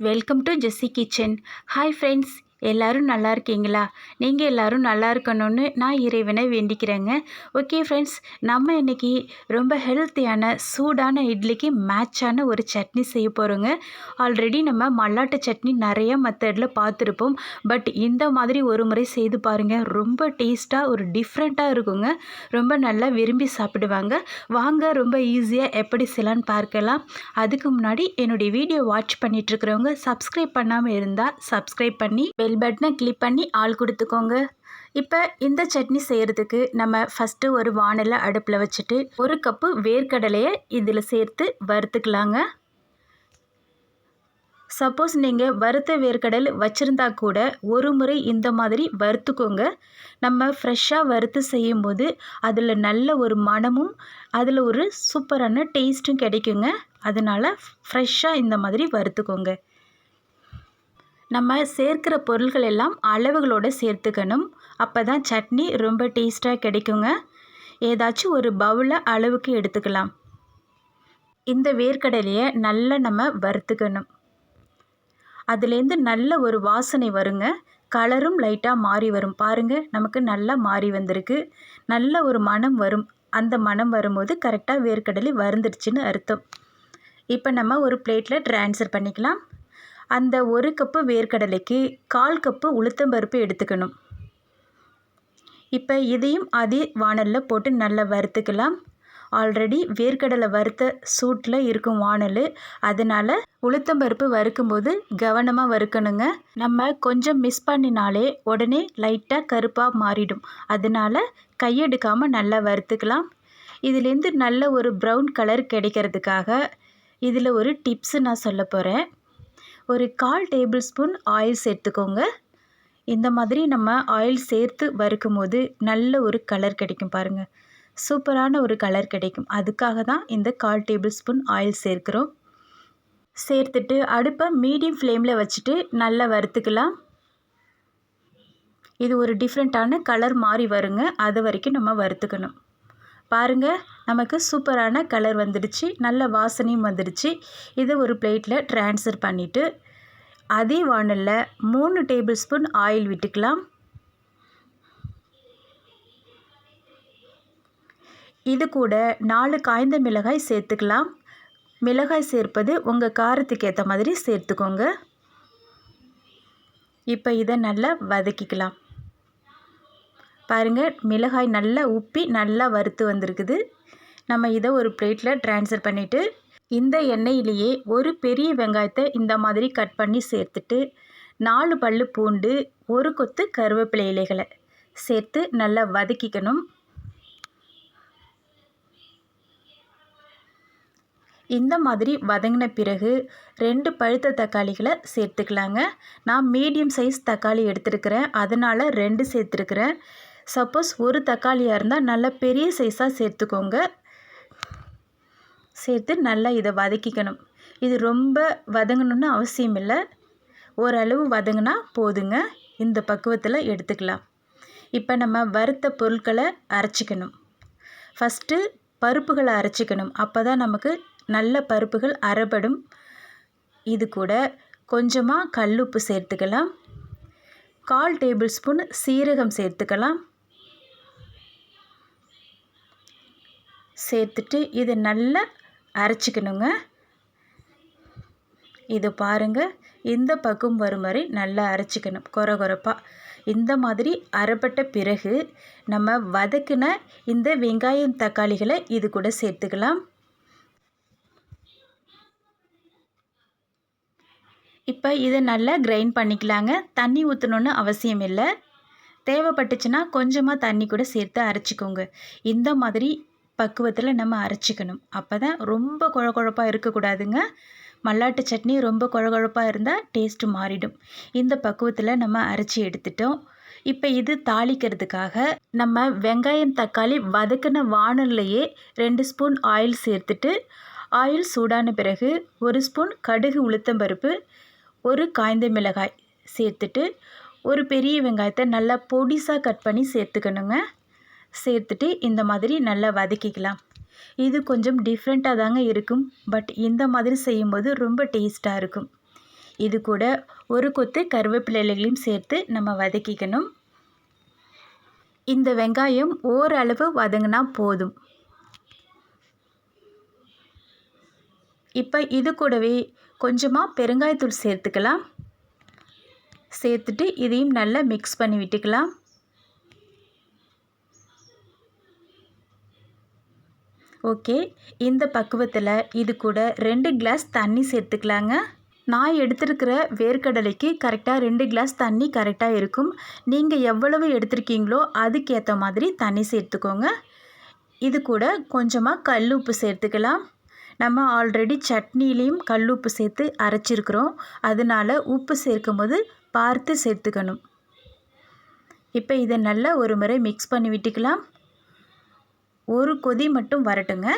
Welcome to Jessie kitchen hi friends எல்லாரும் நல்லா இருக்கீங்களா? நீங்கள் எல்லாரும் நல்லா இருக்கணும்னு நான் இறைவனை வேண்டிக்கிறேங்க. ஓகே ஃப்ரெண்ட்ஸ் நம்ம இன்றைக்கி ரொம்ப ஹெல்த்தியான சூடான இட்லிக்கு மேட்சான ஒரு சட்னி செய்ய போகிறோங்க ஆல்ரெடி நம்ம மல்லாட்டு சட்னி நிறைய மெத்தடில் பார்த்துருப்போம். பட் இந்த மாதிரி ஒரு முறை செய்து பாருங்கள் ரொம்ப டேஸ்ட்டாக ஒரு டிஃப்ரெண்ட்டாக இருக்குங்க. ரொம்ப நல்லா விரும்பி சாப்பிடுவாங்க. வாங்க ரொம்ப ஈஸியாக எப்படி செய்யலான்னு பார்க்கலாம். அதுக்கு முன்னாடி என்னுடைய வீடியோ வாட்ச் பண்ணிகிட்ருக்கிறவங்க சப்ஸ்கிரைப் பண்ணாமல் இருந்தால் சப்ஸ்கிரைப் பண்ணி பெல் பட்டனை கிளிக் பண்ணி ஆள் கொடுத்துக்கோங்க. இப்போ இந்த சட்னி செய்கிறதுக்கு நம்ம ஃபஸ்ட்டு ஒரு வானலை அடுப்பில் வச்சுட்டு ஒரு கப்பு வேர்க்கடலையை இதில் சேர்த்து வறுத்துக்கலாங்க. சப்போஸ் நீங்கள் வறுத்த வேர்க்கடல் வச்சுருந்தா கூட ஒரு முறை இந்த மாதிரி வறுத்துக்கோங்க. நம்ம ஃப்ரெஷ்ஷாக வறுத்து செய்யும்போது அதில் நல்ல ஒரு மணமும் அதில் ஒரு சூப்பரான டேஸ்ட்டும் கிடைக்குங்க. அதனால் ஃப்ரெஷ்ஷாக இந்த மாதிரி வறுத்துக்கோங்க. நம்ம சேர்க்கிற பொருள்கள் எல்லாம் அளவுகளோடு சேர்த்துக்கணும். அப்போ தான் சட்னி ரொம்ப டேஸ்ட்டாக கிடைக்குங்க. ஏதாச்சும் ஒரு பவுலில் அளவுக்கு எடுத்துக்கலாம். இந்த வேர்க்கடலையை நல்லா நம்ம வறுத்துக்கணும். அதுலேருந்து நல்ல ஒரு வாசனை வருங்க. கலரும் லைட்டாக மாறி வரும். பாருங்கள் நமக்கு நல்லா மாறி வந்திருக்கு. நல்ல ஒரு மனம் வரும். அந்த மனம் வரும்போது கரெக்டாக வேர்க்கடலை வருந்துருச்சுன்னு அர்த்தம். இப்போ நம்ம ஒரு பிளேட்டில் ட்ரான்ஸ்ஃபர் பண்ணிக்கலாம். அந்த ஒரு கப்பு வேர்க்கடலைக்கு கால் கப்பு உளுத்தம்பருப்பு எடுத்துக்கணும். இப்போ இதையும் அதே வானலில் போட்டு நல்லா வறுத்துக்கலாம். ஆல்ரெடி வேர்க்கடலை வறுத்த சூட்டில் இருக்கும் வானல். அதனால் உளுத்தம்பருப்பு வறுக்கும்போது கவனமாக வறுக்கணுங்க. நம்ம கொஞ்சம் மிஸ் பண்ணினாலே உடனே லைட்டாக கருப்பாக மாறிடும். அதனால் கையெடுக்காமல் நல்லா வறுத்துக்கலாம். இதுலேருந்து நல்ல ஒரு ப்ரௌன் கலர் கிடைக்கிறதுக்காக இதில் ஒரு டிப்ஸு நான் சொல்ல போகிறேன் ஒரு கால் டேபிள் ஸ்பூன் ஆயில் சேர்த்துக்கோங்க. இந்த மாதிரி நம்ம ஆயில் சேர்த்து வறுக்கும் போது நல்ல ஒரு கலர் கிடைக்கும் பாருங்கள் சூப்பரான ஒரு கலர் கிடைக்கும். அதுக்காக தான் இந்த கால் டேபிள் ஸ்பூன் ஆயில் சேர்க்குறோம். சேர்த்துட்டு அடுப்பை மீடியம் ஃப்ளேமில் வச்சுட்டு நல்லா வறுத்துக்கலாம். இது ஒரு டிஃப்ரெண்ட்டான கலர் மாறி வருங்க. அது வரைக்கும் நம்ம வறுத்துக்கணும். பாருங்கள் நமக்கு சூப்பரான கலர் வந்துடுச்சு. நல்ல வாசனையும் வந்துடுச்சு. இதை ஒரு பிளேட்டில் ட்ரான்ஸ்ஃபர் பண்ணிவிட்டு அதே வானலில் மூணு டேபிள் ஸ்பூன் ஆயில் விட்டுக்கலாம். இது கூட நாலு காய்ந்த மிளகாய் சேர்த்துக்கலாம். மிளகாய் சேர்ப்பது உங்கள் காரத்துக்கு ஏற்ற மாதிரி சேர்த்துக்கோங்க. இப்போ இதை நல்லா வதக்கிக்கலாம். பாருங்கள் மிளகாய் நல்லா உப்பி நல்லா வறுத்து வந்திருக்குது. நம்ம இதை ஒரு பிளேட்டில் ட்ரான்ஸ்ஃபர் பண்ணிவிட்டு இந்த எண்ணெயிலேயே ஒரு பெரிய வெங்காயத்தை இந்த மாதிரி கட் பண்ணி சேர்த்துட்டு நாலு பல் பூண்டு ஒரு கொத்து கருவேப்பிலை இலைகளை சேர்த்து நல்லா வதக்கிக்கணும். இந்த மாதிரி வதங்கின பிறகு ரெண்டு பழுத்த தக்காளிகளை சேர்த்துக்கலாங்க. நான் மீடியம் சைஸ் தக்காளி எடுத்துருக்கிறேன் அதனால் ரெண்டு சேர்த்துருக்குறேன். சப்போஸ் ஒரு தக்காளியாக இருந்தால் நல்லா பெரிய சைஸாக சேர்த்துக்கோங்க. சேர்த்து நல்லா இதை வதக்கிக்கணும். இது ரொம்ப வதங்கணும்னு அவசியம் இல்லை. ஓரளவு வதங்கினா போதுங்க. இந்த பக்குவத்தில் எடுத்துக்கலாம். இப்போ நம்ம வறுத்த பொருட்களை அரைச்சிக்கணும். ஃபஸ்ட்டு பருப்புகளை அரைச்சிக்கணும். அப்போ தான் நமக்கு நல்ல பருப்புகள் அரைபடும் இது கூட கொஞ்சமாக கல்லுப்பு சேர்த்துக்கலாம். கால் டேபிள் ஸ்பூன் சீரகம் சேர்த்துக்கலாம். சேர்த்துட்டு இதை நல்லா அரைச்சிக்கணுங்க. இது பாருங்கள் இந்த பக்கம் வரும் வரை நல்லா அரைச்சிக்கணும் கொர கொரப்பாக இந்த மாதிரி அரைப்பட்ட பிறகு நம்ம வதக்கின இந்த வெங்காயம் தக்காளிகளை இது கூட சேர்த்துக்கலாம். இப்போ இதை நல்லா கிரைண்ட் பண்ணிக்கலாங்க. தண்ணி ஊற்றணுன்னு அவசியம் இல்லை. தேவைப்பட்டுச்சுன்னா கொஞ்சமாக தண்ணி கூட சேர்த்து அரைச்சிக்கோங்க. இந்த மாதிரி பக்குவத்தில் நம்ம அரைச்சிக்கணும். அப்போ தான் ரொம்ப குழ குழப்பாக இருக்கக்கூடாதுங்க. மல்லாட்டு சட்னி ரொம்ப குழ குழப்பாக இருந்தால் டேஸ்ட்டு மாறிடும். இந்த பக்குவத்தில் நம்ம அரைச்சி எடுத்துட்டோம். இப்போ இது தாளிக்கிறதுக்காக நம்ம வெங்காயம் தக்காளி வதக்கின வானல்லையே ரெண்டு ஸ்பூன் ஆயில் சேர்த்துட்டு ஆயில் சூடான பிறகு ஒரு ஸ்பூன் கடுகு உளுத்தம்பருப்பு ஒரு காய்ந்த மிளகாய் சேர்த்துட்டு ஒரு பெரிய வெங்காயத்தை நல்லா பொடிசாக கட் பண்ணி சேர்த்துக்கணுங்க. சேர்த்துட்டு இந்த மாதிரி நல்லா வதக்கிக்கலாம். இது கொஞ்சம் டிஃப்ரெண்ட்டாக தாங்க இருக்கும். பட் இந்த மாதிரி செய்யும்போது ரொம்ப டேஸ்ட்டாக இருக்கும். இது கூட ஒரு கொத்து கருவேப்பிலைகளையும் சேர்த்து நம்ம வதக்கிக்கணும். இந்த வெங்காயம் ஓரளவு வதங்கினா போதும். இப்போ இது கூடவே கொஞ்சமாக பெருங்காயத்தூள் சேர்த்துக்கலாம். சேர்த்துட்டு இதையும் நல்லா மிக்ஸ் பண்ணி விட்டுக்கலாம். ஓகே இந்த பக்குவத்தில் இது கூட ரெண்டு கிளாஸ் தண்ணி சேர்த்துக்கலாங்க. நான் எடுத்திருக்கிற வேர்க்கடலைக்கு கரெக்டாக ரெண்டு கிளாஸ் தண்ணி கரெக்டாக இருக்கும். நீங்கள் எவ்வளவு எடுத்திருக்கீங்களோ அதுக்கேற்ற மாதிரி தண்ணி சேர்த்துக்கோங்க. இது கூட கொஞ்சமாக கல் உப்பு சேர்த்துக்கலாம். நம்ம ஆல்ரெடி சட்னிலையும் கல் உப்பு சேர்த்து அரைச்சிருக்கிறோம். அதனால் உப்பு சேர்க்கும் போது பார்த்து சேர்த்துக்கணும். இப்போ இதை நல்லா ஒரு முறை மிக்ஸ் பண்ணி விட்டுக்கலாம். ஒரு கொதி மட்டும் வரட்டுங்க.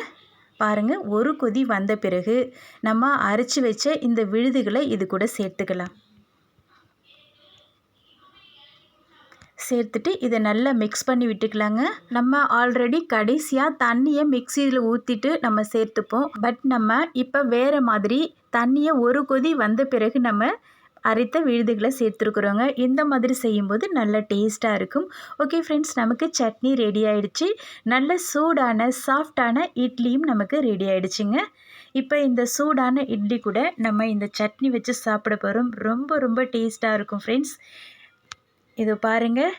பாருங்கள் ஒரு கொதி வந்த பிறகு நம்ம அரைச்சி வச்ச இந்த விழுதுகளை இது கூட சேர்த்துக்கலாம். சேர்த்துட்டு இதை நல்லா மிக்ஸ் பண்ணி விட்டுக்கலாங்க. நம்ம ஆல்ரெடி கடைசியாக தண்ணியை மிக்சியில் ஊற்றிட்டு நம்ம சேர்த்துப்போம். பட் நம்ம இப்போ வேறு மாதிரி தண்ணியை ஒரு கொதி வந்த பிறகு நம்ம அரைத்த விழுதுகளை சேர்த்துருக்குறோங்க. இந்த மாதிரி செய்யும்போது நல்ல டேஸ்ட்டாக இருக்கும். ஓகே ஃப்ரெண்ட்ஸ் நமக்கு சட்னி ரெடி ஆகிடுச்சு நல்ல சூடான சாஃப்டான இட்லியும் நமக்கு ரெடி ஆகிடுச்சிங்க இப்போ இந்த சூடான இட்லி கூட நம்ம இந்த சட்னி வச்சு சாப்பிட போகிறோம் ரொம்ப ரொம்ப டேஸ்ட்டாக இருக்கும் ஃப்ரெண்ட்ஸ் இது பாருங்கள்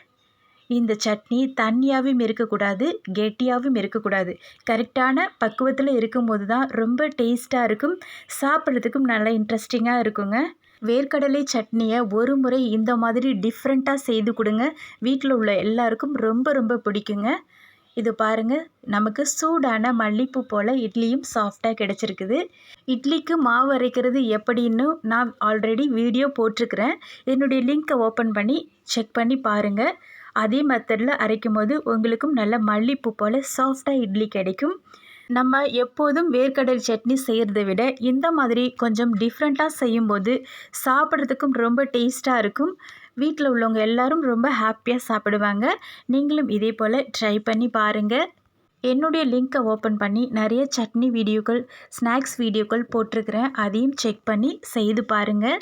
இந்த சட்னி தண்ணியாகவும் இருக்கக்கூடாது கெட்டியாகவும் இருக்கக்கூடாது. கரெக்டான பக்குவத்தில் இருக்கும்போது தான் ரொம்ப டேஸ்ட்டாக இருக்கும். சாப்பிட்றதுக்கும் நல்லா இன்ட்ரெஸ்டிங்காக இருக்குங்க. வேர்க்கடலை சட்னியை ஒரு முறை இந்த மாதிரி டிஃப்ரெண்ட்டாக செய்து கொடுங்க. வீட்டில் உள்ள எல்லாருக்கும் ரொம்ப ரொம்ப பிடிக்குங்க. இது பாருங்கள் நமக்கு சூடான மல்லிப்பூ போல் இட்லியும் சாஃப்டாக கிடச்சிருக்குது. இட்லிக்கு மாவு அரைக்கிறது எப்படின்னு நான் ஆல்ரெடி வீடியோ போட்டிருக்கிறேன். என்னுடைய லிங்க்கை ஓப்பன் பண்ணி செக் பண்ணி பாருங்கள் அதே மெத்தடில் அரைக்கும் போது உங்களுக்கும் நல்ல மல்லிப்பூ போல் சாஃப்டாக இட்லி கிடைக்கும். நம்ம எப்போதும் வேர்க்கடல் சட்னி செய்கிறத விட இந்த மாதிரி கொஞ்சம் டிஃப்ரெண்ட்டாக செய்யும்போது சாப்பிட்றதுக்கும் ரொம்ப டேஸ்ட்டாக இருக்கும். வீட்டில் உள்ளவங்க எல்லாரும் ரொம்ப ஹாப்பியாக சாப்பிடுவாங்க. நீங்களும் இதே போல் ட்ரை பண்ணி பாருங்கள் என்னுடைய லிங்க்கை ஓப்பன் பண்ணி நிறைய சட்னி வீடியோக்கள் ஸ்நாக்ஸ் வீடியோக்கள் போட்டிருக்கிறேன். அதையும் செக் பண்ணி செய்து பாருங்கள்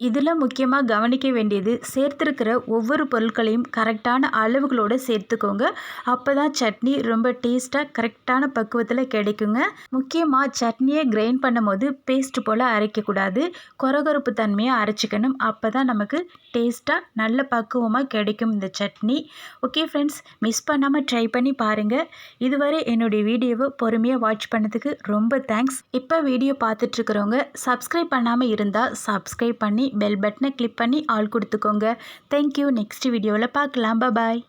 இதில் முக்கியமாக கவனிக்க வேண்டியது சேர்த்துருக்கிற ஒவ்வொரு பொருட்களையும் கரெக்டான அளவுகளோடு சேர்த்துக்கோங்க. அப்போ தான் சட்னி ரொம்ப டேஸ்ட்டாக கரெக்டான பக்குவத்தில் கிடைக்குங்க. முக்கியமாக சட்னியை கிரைண்ட் பண்ணும் போது பேஸ்ட் போல் அரைக்கக்கூடாது. கொரகொரப்பு தன்மையை அரைச்சிக்கணும். அப்போ தான் நமக்கு டேஸ்ட்டாக நல்ல பக்குவமாக கிடைக்கும் இந்த சட்னி. ஓகே ஃப்ரெண்ட்ஸ் மிஸ் பண்ணாமல் ட்ரை பண்ணி பாருங்கள் இதுவரை என்னுடைய வீடியோவை பொறுமையாக வாட்ச் பண்ணதுக்கு ரொம்ப தேங்க்ஸ். இப்போ வீடியோ பார்த்துட்ருக்குறவங்க சப்ஸ்கிரைப் பண்ணாமல் இருந்தால் சப்ஸ்கிரைப் பண்ணி பெல் பட்டனை கிளிக் பண்ணி ஆள் கொடுத்துக்கோங்க. தேங்க்யூ நெக்ஸ்ட் வீடியோவில் பார்க்கலாம். பாய்